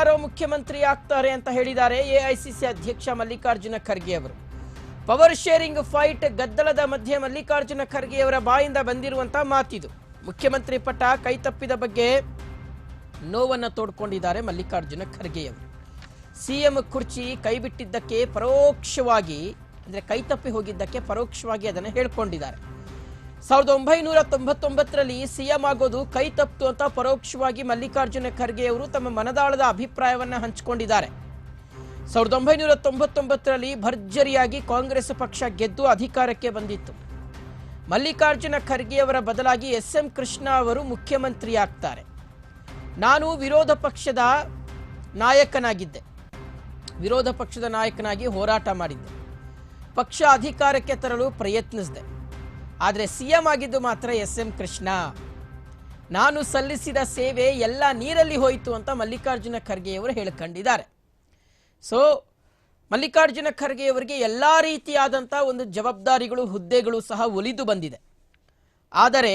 ಯಾರ್ಯಾರೋ ಮುಖ್ಯಮಂತ್ರಿ ಆಗ್ತಾರೆ ಅಂತ ಹೇಳಿದ್ದಾರೆ ಎಐಸಿಸಿ ಅಧ್ಯಕ್ಷ ಮಲ್ಲಿಕಾರ್ಜುನ ಖರ್ಗೆ ಅವರು. ಪವರ್ ಶೇರಿಂಗ್ ಫೈಟ್ ಗದ್ದಲದ ಮಧ್ಯೆ ಮಲ್ಲಿಕಾರ್ಜುನ ಖರ್ಗೆಯವರ ಬಾಯಿಂದ ಬಂದಿರುವಂತಹ ಮಾತಿದು. ಮುಖ್ಯಮಂತ್ರಿ ಪಟ್ಟ ಕೈತಪ್ಪಿದ ಬಗ್ಗೆ ನೋವನ್ನು ತೋಡ್ಕೊಂಡಿದ್ದಾರೆ ಮಲ್ಲಿಕಾರ್ಜುನ ಖರ್ಗೆಯವರು ಸಿಎಂ ಕುರ್ಚಿ ಕೈಬಿಟ್ಟಿದ್ದಕ್ಕೆ ಪರೋಕ್ಷವಾಗಿ, ಅಂದ್ರೆ ಕೈತಪ್ಪಿ ಹೋಗಿದ್ದಕ್ಕೆ ಪರೋಕ್ಷವಾಗಿ ಅದನ್ನು ಹೇಳ್ಕೊಂಡಿದ್ದಾರೆ. ಸಾವಿರದ ಒಂಬೈನೂರ ತೊಂಬತ್ತೊಂಬತ್ತರಲ್ಲಿ ಸಿಎಂ ಆಗೋದು ಕೈ ತಪ್ಪಿತು ಅಂತ ಪರೋಕ್ಷವಾಗಿ ಮಲ್ಲಿಕಾರ್ಜುನ ಖರ್ಗೆ ಅವರು ತಮ್ಮ ಮನದಾಳದ ಅಭಿಪ್ರಾಯವನ್ನು ಹಂಚಿಕೊಂಡಿದ್ದಾರೆ. ಸಾವಿರದ ಒಂಬೈನೂರ ತೊಂಬತ್ತೊಂಬತ್ತರಲ್ಲಿ ಭರ್ಜರಿಯಾಗಿ ಕಾಂಗ್ರೆಸ್ ಪಕ್ಷ ಗೆದ್ದು ಅಧಿಕಾರಕ್ಕೆ ಬಂದಿತ್ತು. ಮಲ್ಲಿಕಾರ್ಜುನ ಖರ್ಗೆಯವರ ಬದಲಾಗಿ ಎಸ್ ಎಂ ಕೃಷ್ಣ ಅವರು ಮುಖ್ಯಮಂತ್ರಿ ಆಗ್ತಾರೆ ನಾನು ವಿರೋಧ ಪಕ್ಷದ ನಾಯಕನಾಗಿದ್ದೆ. ವಿರೋಧ ಪಕ್ಷದ ನಾಯಕನಾಗಿ ಹೋರಾಟ ಮಾಡಿದ್ದೆ. ಪಕ್ಷ ಅಧಿಕಾರಕ್ಕೆ ತರಲು ಪ್ರಯತ್ನಿಸಿದೆ. ಆದರೆ ಸಿ ಎಂ ಆಗಿದ್ದು ಮಾತ್ರ ಎಸ್ ಎಂ ಕೃಷ್ಣ. ನಾನು ಸಲ್ಲಿಸಿದ ಸೇವೆ ಎಲ್ಲ ನೀರಲ್ಲಿ ಹೋಯಿತು ಅಂತ ಮಲ್ಲಿಕಾರ್ಜುನ ಖರ್ಗೆಯವರು ಹೇಳ್ಕೊಂಡಿದ್ದಾರೆ. ಸೊ ಮಲ್ಲಿಕಾರ್ಜುನ ಖರ್ಗೆಯವರಿಗೆ ಎಲ್ಲ ರೀತಿಯಾದಂಥ ಒಂದು ಜವಾಬ್ದಾರಿಗಳು, ಹುದ್ದೆಗಳು ಸಹ ಒಲಿದು ಬಂದಿದೆ. ಆದರೆ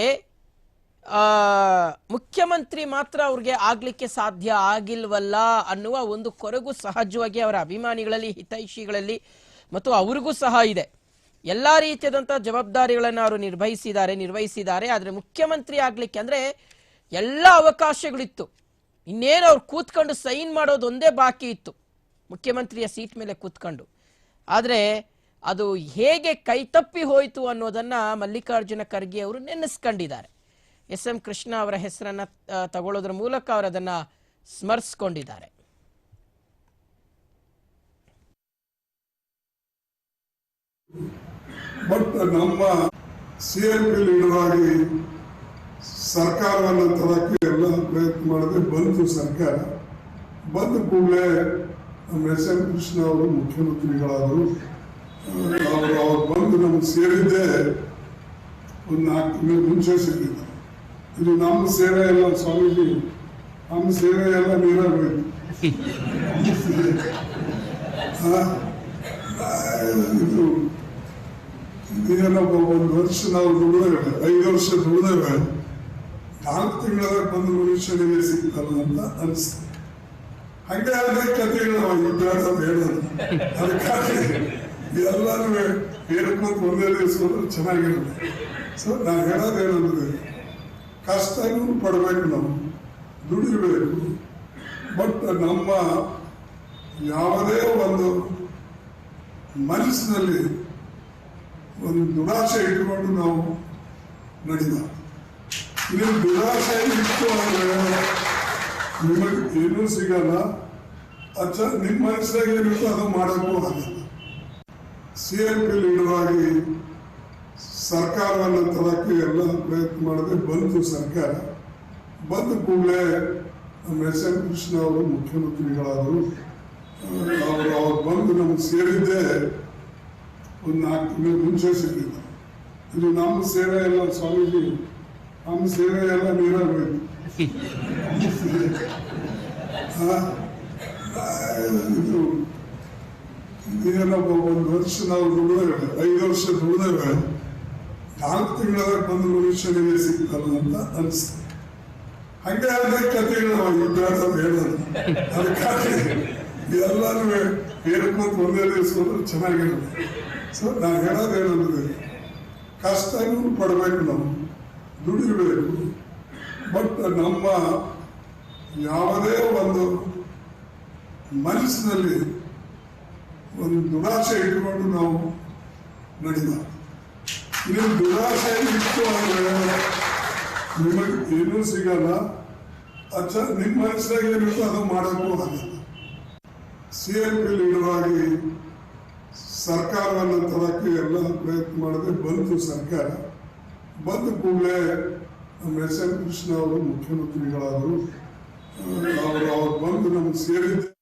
ಮುಖ್ಯಮಂತ್ರಿ ಮಾತ್ರ ಅವ್ರಿಗೆ ಆಗಲಿಕ್ಕೆ ಸಾಧ್ಯ ಆಗಿಲ್ವಲ್ಲ ಅನ್ನುವ ಒಂದು ಕೊರಗು ಸಹಜವಾಗಿ ಅವರ ಅಭಿಮಾನಿಗಳಲ್ಲಿ, ಹಿತೈಷಿಗಳಲ್ಲಿ ಮತ್ತು ಅವ್ರಿಗೂ ಸಹ ಇದೆ. ಎಲ್ಲ ರೀತಿಯಾದಂಥ ಜವಾಬ್ದಾರಿಗಳನ್ನು ಅವರು ನಿರ್ವಹಿಸಿದ್ದಾರೆ ನಿರ್ವಹಿಸಿದ್ದಾರೆ. ಆದರೆ ಮುಖ್ಯಮಂತ್ರಿ ಆಗ್ಲಿಕ್ಕೆ ಅಂದ್ರೆ ಎಲ್ಲ ಅವಕಾಶಗಳಿತ್ತು. ಇನ್ನೇನು ಅವ್ರು ಕೂತ್ಕೊಂಡು ಸೈನ್ ಮಾಡೋದು ಒಂದೇ ಬಾಕಿ ಇತ್ತು, ಮುಖ್ಯಮಂತ್ರಿಯ ಸೀಟ್ ಮೇಲೆ ಕೂತ್ಕೊಂಡು. ಆದರೆ ಅದು ಹೇಗೆ ಕೈತಪ್ಪಿ ಹೋಯಿತು ಅನ್ನೋದನ್ನ ಮಲ್ಲಿಕಾರ್ಜುನ ಖರ್ಗೆ ಅವರು ನೆನೆಸ್ಕೊಂಡಿದ್ದಾರೆ. ಎಸ್ ಎಂ ಕೃಷ್ಣ ಅವರ ಹೆಸರನ್ನ ತಗೊಳ್ಳೋದ್ರ ಮೂಲಕ ಅವರು ಅದನ್ನ ಸ್ಮರಿಸ್ಕೊಂಡಿದ್ದಾರೆ. ಬಟ್ ನಮ್ಮ ಸಿ ಎಲ್ ಪಿ ಲೀಡರ್ ಆಗಿ ಸರ್ಕಾರವನ್ನು ತರಕ್ಕೆ ಎಲ್ಲ ಪ್ರಯತ್ನ ಮಾಡಿದ್ರೆ ಬಂತು ಸರ್ಕಾರ. ಬಂದ ಕೂಡಲೇ ನಮ್ಮ ಎಸ್ ಎಂ ಕೃಷ್ಣ ಅವರು ಮುಖ್ಯಮಂತ್ರಿಗಳಾದರು. ಅವರು ಅವ್ರು ಬಂದು ನಮ್ಗೆ ಸೇರಿದ್ದೇ ಒಂದು ನಾಲ್ಕು ತಿಂಗಳು ಮುಂಚೆ ಇದು ನಮ್ಮ ಸೇವೆ ಎಲ್ಲ ಸ್ವಾಮೀಜಿ. ನಮ್ಮ ಸೇವೆ ಎಲ್ಲ ನೀರಾಗೋಯ್ತು ಇದು ಇದೇನಪ್ಪ ಒಂದು ವರ್ಷ ನಾವು ದುಡಿದೇವೆ ಐದು ವರ್ಷ ದುಡಿದೇವೆ ನಾಲ್ಕು ತಿಂಗಳ ಬಂದು ಮನುಷ್ಯನಿಗೆ ಸಿಗ್ತಲ್ಲ ಅಂತ ಅನಿಸ್ತು ಹಂಗೆ ಆದರೆ ಕಥೆಗಳು ಬೇಡ ಹೇಳೋದು. ಅದಕ್ಕಾಗಿ ಎಲ್ಲರೂ ಹೇಳ್ಕೊಂಡು ಒಂದೇ ದಿವಸ ಹೋದ್ರೆ ಚೆನ್ನಾಗಿರುತ್ತೆ. ಸೊ ನಾನು ಹೇಳೋದು ಕಷ್ಟನೂ ಪಡಬೇಕು ನಾವು, ದುಡಿಬೇಕು. ಬಟ್ ನಮ್ಮ ಯಾವುದೇ ಒಂದು ಮನಸ್ಸಿನಲ್ಲಿ ಒಂದು ದುರಾಶೆ ಇಟ್ಕೊಂಡು ನಾವು ನಡೆದ ನೀವು ದುರಾಶೆ ಇತ್ತು ಅಂದರೆ ನಿಮಗೆ ಏನೂ ಸಿಗಲ್ಲ. ಅಚ್ಚ ನಿಮ್ಮ ಮನಸ್ಸಾಗ ಏನಿತ್ತು ಅದು ಮಾಡೋಕ್ಕೂ ಆಗಲ್ಲ. ಸಿ ಎಲ್ ಪಿ ಲೀಡರ್ ಆಗಿ ಸರ್ಕಾರವನ್ನು ತರಕ್ಕೆ ಎಲ್ಲ ಪ್ರಯತ್ನ ಮಾಡಿದ್ರೆ ಬಂತು ಸರ್ಕಾರ. ಬಂದ ಕೂಡಲೇ ನಮ್ಮ ಎಸ್ ಕೃಷ್ಣ ಅವರು ಮುಖ್ಯಮಂತ್ರಿಗಳಾದರು. ಅವರು ಅವ್ರು ಬಂದು ನಮ್ಗೆ ಸೇರಿದ್ದೇ ಒಂದು ನಾಲ್ಕು ತಿಂಗಳು ಮುಂಚೆ ಸಿಕ್ಕಿದ್ರು ಇದು ನಮ್ಮ ಸೇವೆ ಎಲ್ಲ ಸ್ವಾಮೀಜಿ, ನಮ್ಮ ಸೇವೆ ಎಲ್ಲ ನೀರಾಗಬೇಕು ಇದು ಇದೇನಪ್ಪ ಒಂದು ವರ್ಷ ನಾವು ದುಡಿದೇವೆ ಐದು ವರ್ಷ ದುಡಿದೇವೆ ನಾಲ್ಕು ತಿಂಗಳ ಬಂದು ಮನುಷ್ಯನಿಗೆ ಸಿಗ್ತಲ್ಲ ಅಂತ ಅನಿಸ್ತು ಹಂಗೆ ಅದೇ ಕಥೆಗಳು ಬೇಡ. ಹೇಳೋದು ಅದಕ್ಕಾಗಿ ಎಲ್ಲರೂ ಹೇಳ್ಕೊಂಡು ಒಂದೇ ದಿವಸ ಹೋದ್ರೆ ಚೆನ್ನಾಗಿರುತ್ತೆ. ಸೊ ನಾನು ಹೇಳೋದೇನಂದ್ರೆ ಕಷ್ಟನೂ ಪಡಬೇಕು ನಾವು, ದುಡಿಬೇಕು ಬಟ್ ನಮ್ಮ ಯಾವುದೇ ಒಂದು ಮನಸ್ಸಿನಲ್ಲಿ ಒಂದು ದುರಾಶೆ ಇಟ್ಕೊಂಡು ನಾವು ನಡೆದ ನೀವು ದುರಾಶೆ ಇಟ್ಟು ಅಂದರೆ ನಿಮಗೆ ಏನೂ ಸಿಗಲ್ಲ. ಅಚ್ಚ ನಿಮ್ಮ ಮನಸ್ಸಿನಾಗ ಏನಿರುತ್ತೋ ಅದು ಮಾಡೋಕ್ಕೂ ಸಿ ಲೀಡರಾಗಿ ಪಿ ಲೀಡರ್ ಆಗಿ ಸರ್ಕಾರವನ್ನು ತರಕ್ಕೆ ಎಲ್ಲ ಪ್ರಯತ್ನ ಮಾಡಿದ್ರೆ ಬಂತು ಸರ್ಕಾರ. ಬಂದ ಕೂಡಲೇ ನಮ್ಮ ಎಸ್ ಎಂ ಕೃಷ್ಣ ಅವರು ಮುಖ್ಯಮಂತ್ರಿಗಳಾದರು. ಅವರು ಅವ್ರು ಬಂದು ನಮ್ಗೆ ಸೇರಿದ್ದೆ